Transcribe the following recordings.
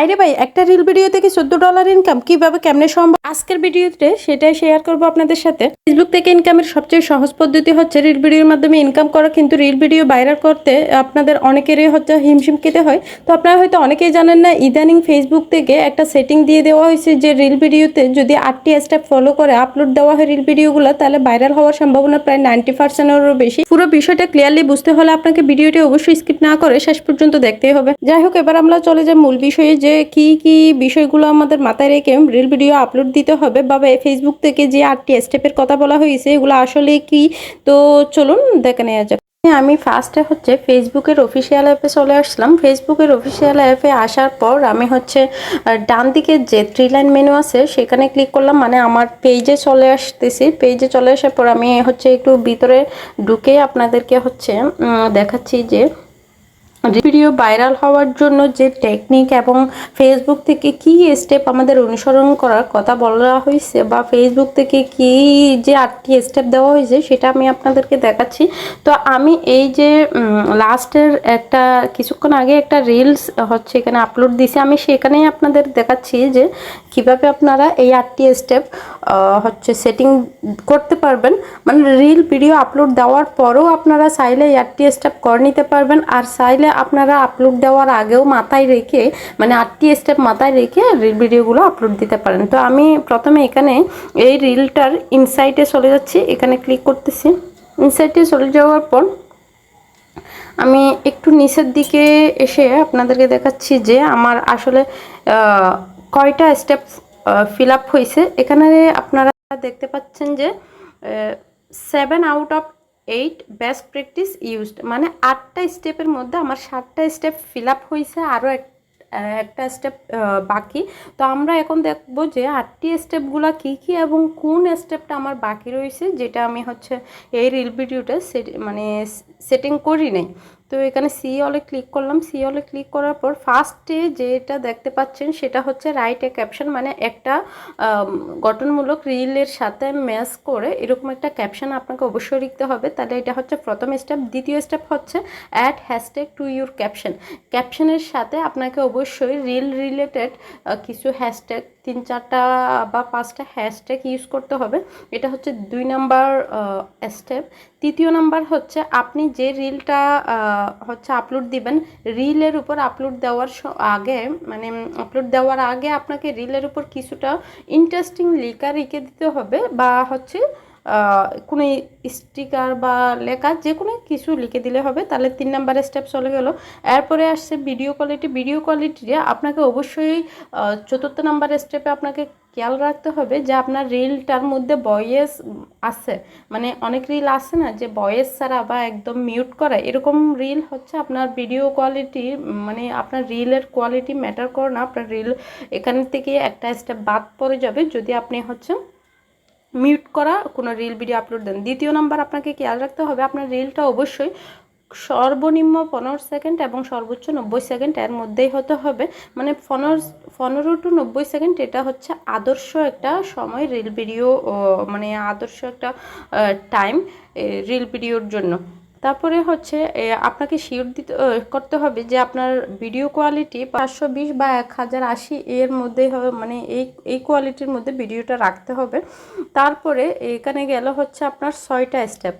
আরে ভাই, একটা রিল ভিডিও থেকে চোদ্দ ডলার ইনকাম কীভাবে, কেমনে সম্ভব? আজকের ভিডিওতে সেটাই শেয়ার করব আপনাদের সাথে। ফেসবুক থেকে ইনকামের সবচেয়ে সহজ পদ্ধতি হচ্ছে রিল ভিডিওর মাধ্যমে ইনকাম করা, কিন্তু রিল ভিডিও ভাইরাল করতে আপনাদের অনেকেরই হচ্ছে হিমশিম খেতে হয়। তো আপনারা হয়তো অনেকেই জানেন না, ইদানিং ফেসবুক থেকে একটা সেটিং দিয়ে দেওয়া হয়েছে যে রিল ভিডিওতে যদি আটটি স্টেপ ফলো করে আপলোড দেওয়া হয় রিল ভিডিওগুলো তাহলে ভাইরাল হওয়ার সম্ভাবনা প্রায় নাইনটি পার্সেন্টেরও বেশি। পুরো বিষয়টা ক্লিয়ারলি বুঝতে হলে আপনাকে ভিডিওটি অবশ্যই স্কিপ না করে শেষ পর্যন্ত দেখতেই হবে। যাই হোক, এবার আমরা চলে যাই মূল বিষয়ে যে কি কি বিষয়গুলো আমাদের মাথায় রেখে রিল ভিডিও আপলোড দিতে হবে। বা ফেসবুক থেকে যে আটটি স্টেপের কথা বলা হয়েছে, এগুলো আসলে কি? তো চলুন দেখে নেওয়া যাক। আমি ফার্স্টে হচ্ছে ফেসবুকের অফিসিয়াল অ্যাপে চলে আসলাম। ফেসবুকের অফিসিয়াল অ্যাপে আসার পর আমি হচ্ছে ডান দিকে যে থ্রি লাইন মেনু আছে, সেখানে ক্লিক করলাম। মানে আমার পেজে চলে আসতেছি। পেজে চলে আসার পর আমি হচ্ছে একটু ভিতরে ঢুকে আপনাদেরকে হচ্ছে দেখাচ্ছি যে ভিডিও ভাইরাল হওয়ার জন্য যে টেকনিক এবং ফেসবুক থেকে কি স্টেপ আমাদের অনুসরণ করার কথা বলা হয়েছে বা ফেসবুক থেকে কি যে আটটি স্টেপ দেওয়া হয়েছে সেটা আমি আপনাদেরকে দেখাচ্ছি। তো আমি এই যে লাস্টের একটা কিছুক্ষণ আগে একটা রিলস হচ্ছে এখানে আপলোড দিছি আমি সেখানেই আপনাদের দেখাচ্ছি যে কীভাবে আপনারা এই আটটি স্টেপ হচ্ছে সেটিং করতে পারবেন? মানে রিল ভিডিও আপলোড দেওয়ার পরেও আপনারা চাইলে এই আটটি স্টেপ করে নিতে পারবেন। আর চাইলে আপনারা আপলোড দেওয়ার আগেও মাথায় রেখে মানে আটটি স্টেপ মাথায় রেখে রিল ভিডিওগুলো আপলোড দিতে পারেন। তো আমি প্রথমে এখানে এই রিলটার ইনসাইটে চলে যাচ্ছি। এখানে ক্লিক করতেছি। ইনসাইটে চলে যাওয়ার পর আমি একটু নিচের দিকে এসে আপনাদেরকে দেখাচ্ছি যে আমার আসলে কয়টা স্টেপ ফিল আপ হয়েছে এখানে আপনারা দেখতে পাচ্ছেন যে seven out of eight best practice used মানে আটটা স্টেপের মধ্যে আমার সাতটা স্টেপ ফিল আপ হয়েছে আরও এক, একটা স্টেপ বাকি। তো আমরা এখন দেখব যে আটটি স্টেপগুলো কী কী এবং কোন স্টেপটা আমার বাকি রয়েছে যেটা আমি হচ্ছে এই রিল ভিডিওটা মানে সেটিং করি নাই। তো এখানে সি অলে ক্লিক করলাম। সি অলে ক্লিক করার পর ফার্স্টে যেটা দেখতে পাচ্ছেন সেটা হচ্ছে রাইট এ ক্যাপশন মানে একটা গঠনমূলক রিলের সাথে ম্যাচ করে এরকম একটা ক্যাপশন আপনাকে অবশ্যই লিখতে হবে। তাহলে এটা হচ্ছে প্রথম স্টেপ দ্বিতীয় স্টেপ হচ্ছে add hashtag to your caption ক্যাপশনের সাথে আপনাকে অবশ্যই রিল রিলেটেড কিছু হ্যাশট্যাগ তিন চারটা বা পাঁচটা হ্যাশট্যাগ ইউজ করতে হবে। এটা হচ্ছে দুই নাম্বার স্টেপ তৃতীয় নাম্বার হচ্ছে আপনি যে রিলটা হচ্ছে আপলোড দিবেন, রিলের উপর আপলোড দেওয়ার আগে মানে আপলোড দেওয়ার আগে আপনাকে রিলের উপর কিছুটা ইন্টারেস্টিং লেখা রেখে দিতে হবে বা হচ্ছে কোনো স্টিকার বা লেখা যে কোনো কিছু লিখে দিলে হবে। তাহলে তিন নাম্বার স্টেপ চলে গেল। এরপরে আসছে ভিডিও কোয়ালিটি ভিডিও কোয়ালিটি আপনাকে অবশ্যই চতুর্থ নাম্বার স্টেপে আপনাকে খেয়াল রাখতে হবে যে আপনার রিলটার মধ্যে ভয়েস আছে। মানে অনেক রিল আছে না যে ভয়েস ছাড়া বা একদম মিউট করা, এরকম রিল হচ্ছে আপনার ভিডিও কোয়ালিটি মানে আপনার রিলের কোয়ালিটি ম্যাটার করে না, আপনার রিল এখান থেকে একটা স্টেপ বাদ পড়ে যাবে যদি আপনি হচ্ছে মিউট করা কোনো রিল ভিডিও আপলোড দেন। দ্বিতীয় নাম্বার আপনাকে খেয়াল রাখতে হবে, আপনার রিলটা অবশ্যই সর্বনিম্ন পনেরো সেকেন্ড এবং সর্বোচ্চ নব্বই সেকেন্ড এর মধ্যেই হতে হবে। মানে পনেরো পনেরো টু নব্বই সেকেন্ড এটা হচ্ছে আদর্শ একটা সময় রিল ভিডিও মানে আদর্শ একটা টাইম রিল ভিডিওর জন্য। তারপরে হচ্ছে আপনাকে শিওর দিতে করতে হবে যে আপনার ভিডিও কোয়ালিটি পাঁচশো বিশ বা এক হাজার আশি এর মধ্যে হবে মানে এই এই কোয়ালিটির মধ্যে ভিডিওটা রাখতে হবে। তারপরে এখানে গেল হচ্ছে আপনার ছয়টা স্টেপ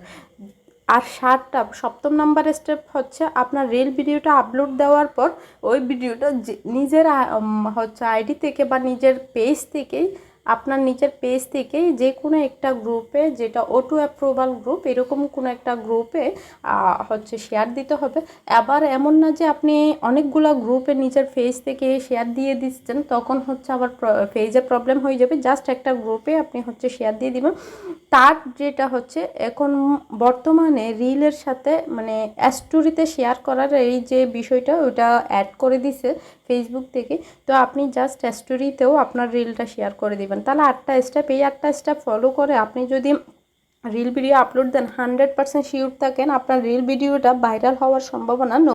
আর সাতটা, সপ্তম নাম্বার স্টেপ হচ্ছে আপনার রিল ভিডিওটা আপলোড দেওয়ার পর ওই ভিডিওটা নিজের হচ্ছে আইডি থেকে বা নিজের পেজ থেকেই, আপনার নিজের পেজ থেকেই যে কোনো একটা গ্রুপে যেটা অটো অ্যাপ্রুভাল গ্রুপ এরকম কোনো একটা গ্রুপে হচ্ছে শেয়ার দিতে হবে। আবার এমন না যে আপনি অনেকগুলো গ্রুপে নিজের ফেজ থেকে শেয়ার দিয়ে দিচ্ছেন, তখন হচ্ছে আবার ফেজে প্রবলেম হয়ে যাবে। জাস্ট একটা গ্রুপে আপনি হচ্ছে শেয়ার দিয়ে দিবেন। তার যেটা হচ্ছে, এখন বর্তমানে রিলের সাথে মানে স্টোরিতে শেয়ার করার এই যে বিষয়টা, ওটা অ্যাড করে দিছে ফেসবুক থেকে। তো আপনি জাস্ট স্টোরিতেও আপনার রিলটা শেয়ার করে দিবেন। তাহলে আটটা স্টেপ এই আটটা স্টেপ ফলো করে আপনি যদি রিল ভিডিও আপলোড দেন হান্ড্রেড পার্সেন্ট শিওর থাকেন, আপনার রিল ভিডিওটা ভাইরাল হওয়ার সম্ভাবনা